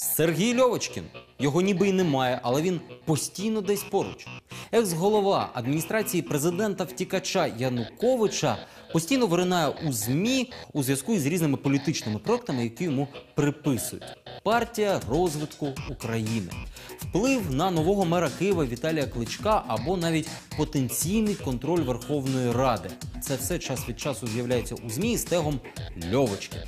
Сергій Льовочкін. Його ніби й немає, але він постійно десь поруч. Екс-голова адміністрації президента втікача Януковича постійно виринає у ЗМІ у зв'язку із різними політичними проектами, які йому приписують. Партія розвитку України, вплив на нового мера Києва Віталія Кличка або навіть потенційний контроль Верховної Ради. Це все час від часу з'являється у ЗМІ з тегом Льовочкін.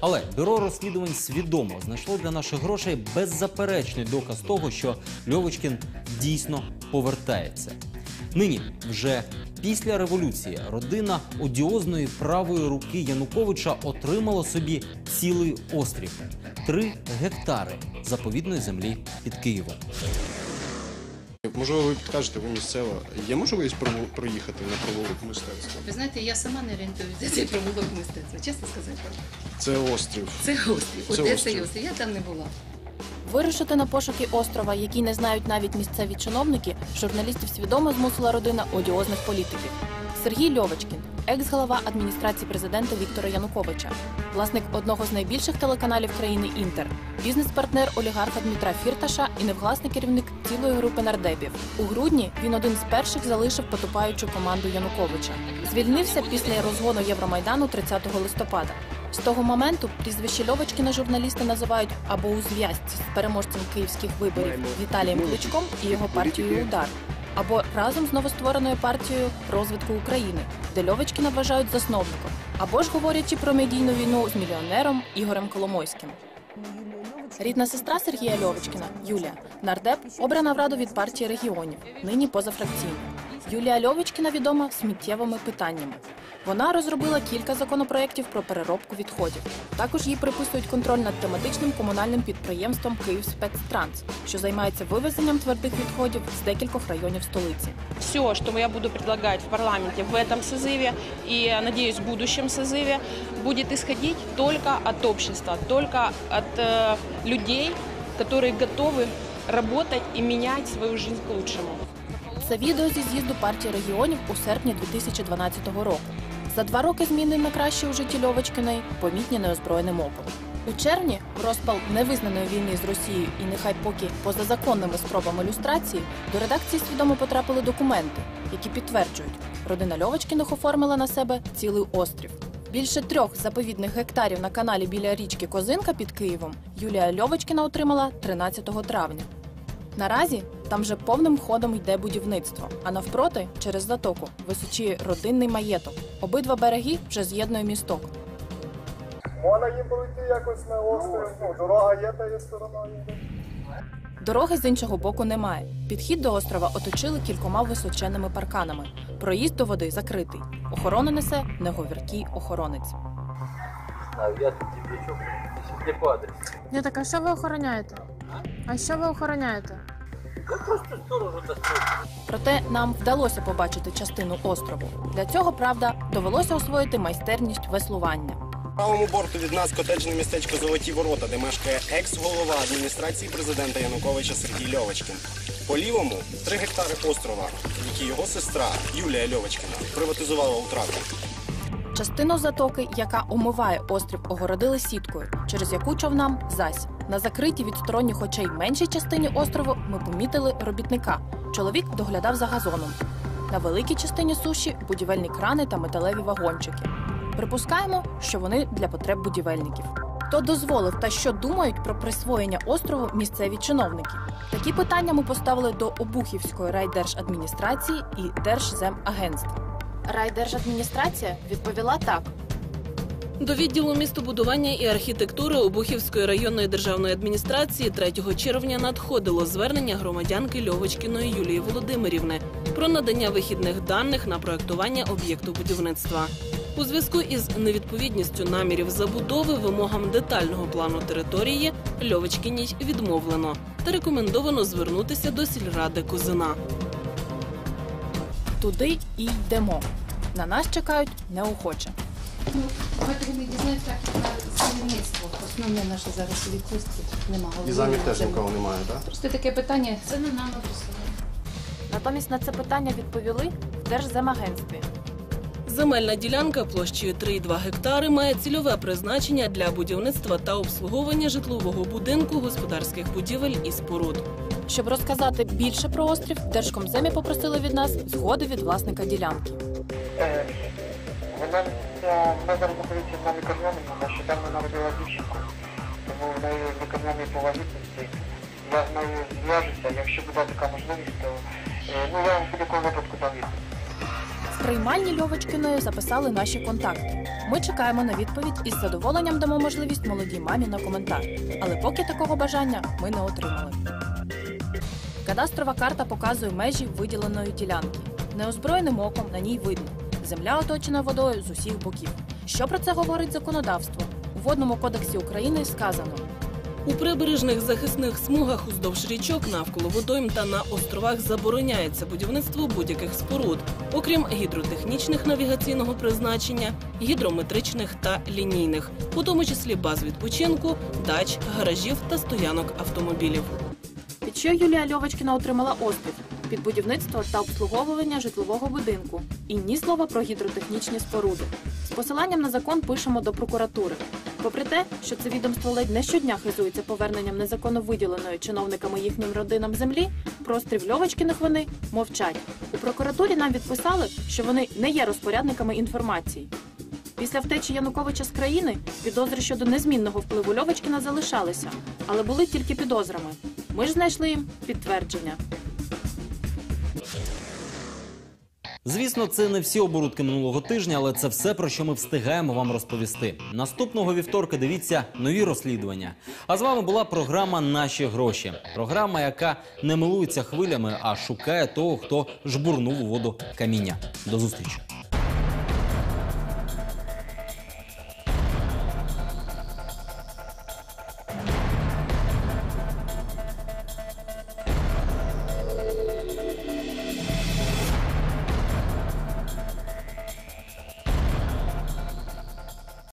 Але бюро розслідувань свідомо знайшло для наших грошей беззаперечний доказ того, що Льовочкін дійсно повертається. Нині, вже після революції, родина одіозної правої руки Януковича отримала собі цілий острів три гектари заповідної землі під Києвом. Можливо, ви підкажете, ви місцева. Є можливість проїхати на провулок мистецтва? Ви знаєте, я сама не орієнтуюся за цей провулок мистецтва, чесно сказати. Це острів. Це острів. Це Одеса острів. і острів. Я там не була. Вирушити на пошуки острова, які не знають навіть місцеві чиновники, журналістів свідомо змусила родина одіозних політиків. Сергій Льовочкін, екс-голова адміністрації президента Віктора Януковича, власник одного з найбільших телеканалів країни Інтер, бізнес-партнер олігарха Дмитра Фірташа і невгласний керівник цілої групи нардепів. У грудні він один з перших залишив потупаючу команду Януковича. Звільнився після розгону Євромайдану 30 листопада. З того моменту прізвище Льовочкіна журналісти називають або у зв'язці з переможцем київських виборів Віталієм Кличком і його партією Удар, або разом з новоствореною партією розвитку України, де Льовочкіна вважають засновником, або ж говорячи про медійну війну з мільйонером Ігорем Коломойським. Рідна сестра Сергія Льовочкіна, Юлія, нардеп, обрана в раду від партії регіонів, нині позафракційна. Юлія Льовочкіна відома сміттєвими питаннями. Вона розробила кілька законопроєктів про переробку відходів. Також їй приписують контроль над тематичним комунальним підприємством «Київспецтранс», що займається вивезенням твердих відходів з декількох районів столиці. все, что я буду предлагать в парламенте в этом созыве и, надеюсь, в будущем созыве, будет исходить только от общества, только от э, людей, которые готовы работать и менять свою жизнь к лучшему. Це відео зі з'їзду партії регіонів у серпні 2012 року. За два роки зміни на краще у житті Льовочкиної помітні неозброєним оком. У червні, розпал невизнаної війни з Росією і нехай поки позазаконними спробами люстрації, до редакції свідомо потрапили документи, які підтверджують, родина Льовочкіних оформила на себе цілий острів. Більше трьох заповідних гектарів на каналі біля річки Козинка під Києвом Юлія Льовочкіна отримала 13 травня. Наразі там вже повним ходом йде будівництво, а навпроти, через затоку, височіє родинний маєток. Обидва береги вже з'єднує місток. Можна їм пройти якось на острів. Ну, дорога є, та є сторона є. Дороги з іншого боку немає. Підхід до острова оточили кількома височенними парканами. Проїзд до води закритий. Охорону несе неговіркий охоронець. я тут тебе не по так а що ви охороняєте? А що ви охороняєте? Просто сторожу. Проте нам вдалося побачити частину острову. Для цього, правда, довелося освоїти майстерність веслування. Правому борту від нас котеджне містечко Золоті Ворота, де мешкає екс-голова адміністрації президента Януковича Сергій Льовочкін. По лівому три гектари острова, які його сестра Юлія Льовочкіна приватизувала у травні. Частину затоки, яка омиває острів, огородили сіткою, через яку човнам зась. На закритій від сторонніх очей меншій частині острову ми помітили робітника. Чоловік доглядав за газоном. На великій частині суші будівельні крани та металеві вагончики. Припускаємо, що вони для потреб будівельників. Хто дозволив та що думають про присвоєння острову місцеві чиновники? Такі питання ми поставили до Обухівської райдержадміністрації і Держземагентства. Райдержадміністрація відповіла так: До відділу містобудування і архітектури Обухівської районної державної адміністрації 3 червня надходило звернення громадянки Льовочкіної Юлії Володимирівни про надання вихідних даних на проектування об'єкту будівництва. У зв'язку із невідповідністю намірів забудови вимогам детального плану території Льовочкіній відмовлено та рекомендовано звернутися до сільради Козина. Туди і йдемо. На нас чекають неохоче. Ну, ви так сільництво. Основне наше зараз у відпустці. Нема голови. І замір теж нікого немає, так? Просто таке питання, це не нам прислали. Натомість на це питання відповіли в Держземагентстві. Земельна ділянка площею 3,2 гектари має цільове призначення для будівництва та обслуговування житлового будинку, господарських будівель і споруд. Щоб розказати більше про острів, Держкомземі попросили від нас згоди від власника ділянки. Е, Вона, ця- вона зараз знаходиться на лікарняному, нещодавно народила дівчинку, тому в неї по вагітності. Я з нею зв'яжуся, якщо буде така можливість, то е, ну, я вам в будь-якому випадку дам відповідь. В приймальні Льовочкиною записали наші контакти. Ми чекаємо на відповідь і з задоволенням дамо можливість молодій мамі на коментар. Але поки такого бажання ми не отримали. Кадастрова карта показує межі виділеної ділянки. Неозброєним оком на ній видно. Земля оточена водою з усіх боків. Що про це говорить законодавство? У водному кодексі України сказано: У прибережних захисних смугах уздовж річок навколо водойм та на островах забороняється будівництво будь-яких споруд, окрім гідротехнічних навігаційного призначення, гідрометричних та лінійних, у тому числі баз відпочинку, дач, гаражів та стоянок автомобілів. Що Юлія Льовочкіна отримала острів під будівництво та обслуговування житлового будинку і ні слова про гідротехнічні споруди. З посиланням на закон пишемо до прокуратури. Попри те, що це відомство ледь не щодня хизується поверненням незаконно виділеної чиновниками їхнім родинам землі, про острів Льовочкіних вони мовчать. У прокуратурі нам відписали, що вони не є розпорядниками інформації. Після втечі Януковича з країни підозри щодо незмінного впливу Льовочкіна залишалися, але були тільки підозрами. Ми ж знайшли їм підтвердження. Звісно, це не всі оборудки минулого тижня, але це все про що ми встигаємо вам розповісти. Наступного вівторка дивіться нові розслідування. А з вами була програма Наші гроші. Програма, яка не милується хвилями, а шукає того, хто жбурнув у воду каміння. До зустрічі.